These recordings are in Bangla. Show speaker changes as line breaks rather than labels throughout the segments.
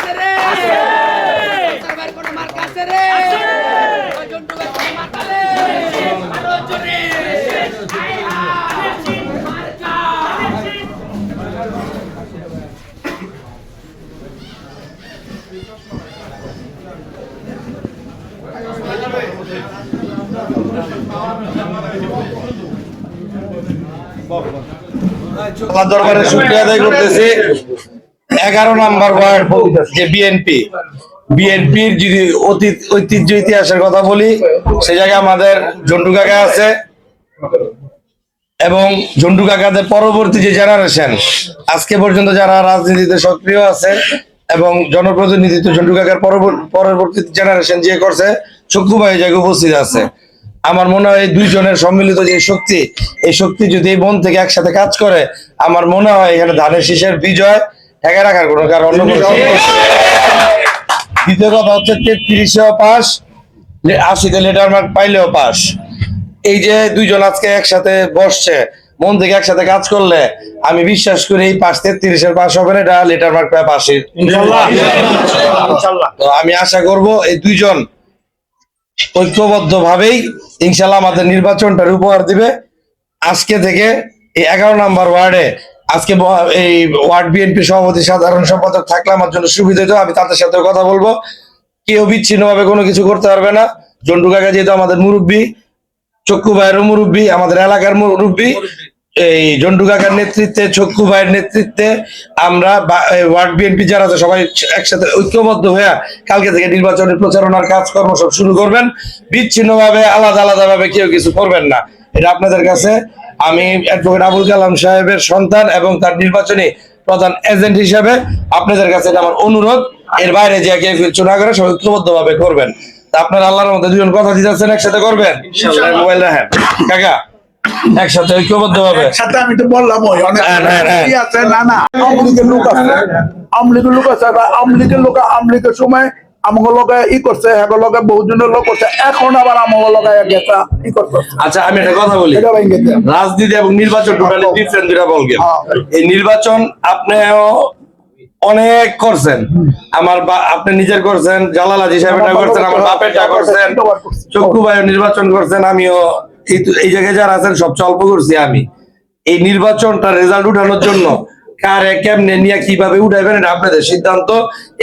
আছে রে সরকার কোনো মার্কা আছে রে জন্টু ভাইয়ের কোনো মার্কা রে আরও জোরে
আমার দরবারে শুক্রিয়া আদায় করতেছি। এগারো নাম্বার ওয়ার্ড যে বিএনপি বিএনপির যদি অতীত ঐতিহ্য ইতিহাসের কথা বলি, সে জায়গায় আমাদের জন্টু কাকা আছে এবং ঝন্টু কাকাদের পরবর্তী যে জেনারেশন আজকে পর্যন্ত যারা রাজনীতিতে সক্রিয় আছে এবং জনপ্রতিনিধিত্ব ঝন্টু কাকার পরবর্তী জেনারেশন যে করছে, চক্ষু ভাই জায়গায় উপস্থিত আছে। আমার মনে হয় দুইজনের সম্মিলিত যে শক্তি, এই শক্তি যদি এই মন থেকে একসাথে কাজ করে, আমার মনে হয় এখানে ধানের শীষের বিজয় ঠেকে রাখার কোনো কারণ দ্বিতীয় কথা হচ্ছে তেত্রিশেও পাস আশিতে লেটার মার্ক পাইলেও পাস। এই যে দুইজন আজকে একসাথে বসছে মন থেকে একসাথে কাজ করলে আমি বিশ্বাস করি এই পাঁচ তেত্রিশের পাস হবে না এটা লেটার মার্ক পায় পাশে। তো আমি আশা করব এই দুইজন ঐক্যবদ্ধ ভাবেই ইনশাল্লাহ আমাদের নির্বাচনটার উপহার দিবে। আজকে থেকে এই এগারো নাম্বার ওয়ার্ডে আজকে এই ওয়ার্ড বিএনপি সভাপতি সাধারণ সম্পাদক থাকলে আমার জন্য সুবিধা হতো, আমি তাদের সাথে কথা বলব। কেউ বিচ্ছিন্ন ভাবে কোনো কিছু করতে পারবে না। জন্টু কাকা যেহেতু আমাদের মুরব্বী, চক্ষু ভাইয়েরও মুরব্বী, আমাদের এলাকার মুরব্বী, এই জন্টু কাকার নেতৃত্বে, চক্ষু ভাইয়ের নেতৃত্বে আমরা ওয়ার্ড বিএনপি যারা আছে সবাই একসাথে ঐক্যবদ্ধ হয়ে কালকে থেকে নির্বাচনের প্রচারণার কাজকর্ম সব শুরু করবেন। বিচ্ছিন্ন ভাবে আলাদা আলাদা ভাবে কেউ কিছু করবেন না। এটা আপনাদের কাছে আমি অ্যাডভোকেট আবুল কালাম সাহেবের সন্তান এবং তার নির্বাচনী প্রধান এজেন্ট হিসেবে আপনাদের কাছে আমার অনুরোধ। এর বাইরে যে কেউ কিছু না করে সবাই ঐক্যবদ্ধ ভাবে করবেন। তা আপনার আল্লাহর মধ্যে দুজন কথা দিতেছেন একসাথে করবেন? মোবাইল রাখেন কাকা একসাথে ঐক্যবদ্ধ ভাবে
সাথে আমি তো বললাম ওই অনেক
হ্যাঁ, হ্যাঁ, হ্যাঁ।
আছে? না না আওয়ামী লোক আছে। আওয়ামী লীগের লোক আছে বা আওয়ামী লীগের লোক আওয়ামী লীগের সময় আমাকে লগে ই করছে হ্যাঁ লগে বহুজনের লোক করছে এখন আবার আমাকে লগে গেছে ই করছে।
আচ্ছা আমি একটা কথা বলি।
এটা ভেঙে দেন।
রাজনীতি এবং নির্বাচন টোটালি ডিফারেন্ট দুটা বল গেম
হ্যাঁ।
এই নির্বাচন আপনিও অনেক করছেন। আমার বা- আপনি নিজের করছেন জালাল আজি সাহেবটা করছেন আমার বাপেরটা করছেন চক্ষু ভাই নির্বাচন করছেন আমিও এই এই জায়গায় যারা আছেন সবচেয়ে অল্প করছি আমি। এই নির্বাচনটা রেজাল্ট উঠানোর জন্য কারে কেমনে নিয়ে কীভাবে উঠাইবেন এটা আপনাদের সিদ্ধান্ত।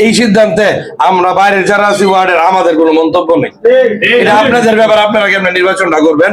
এই সিদ্ধান্তে আমরা বাইরের যারা আছি ওয়ার্ডের আমাদের কোনো মন্তব্য নেই। এটা আপনাদের ব্যাপার আপনারা কেমনে নির্বাচনটা করবেন?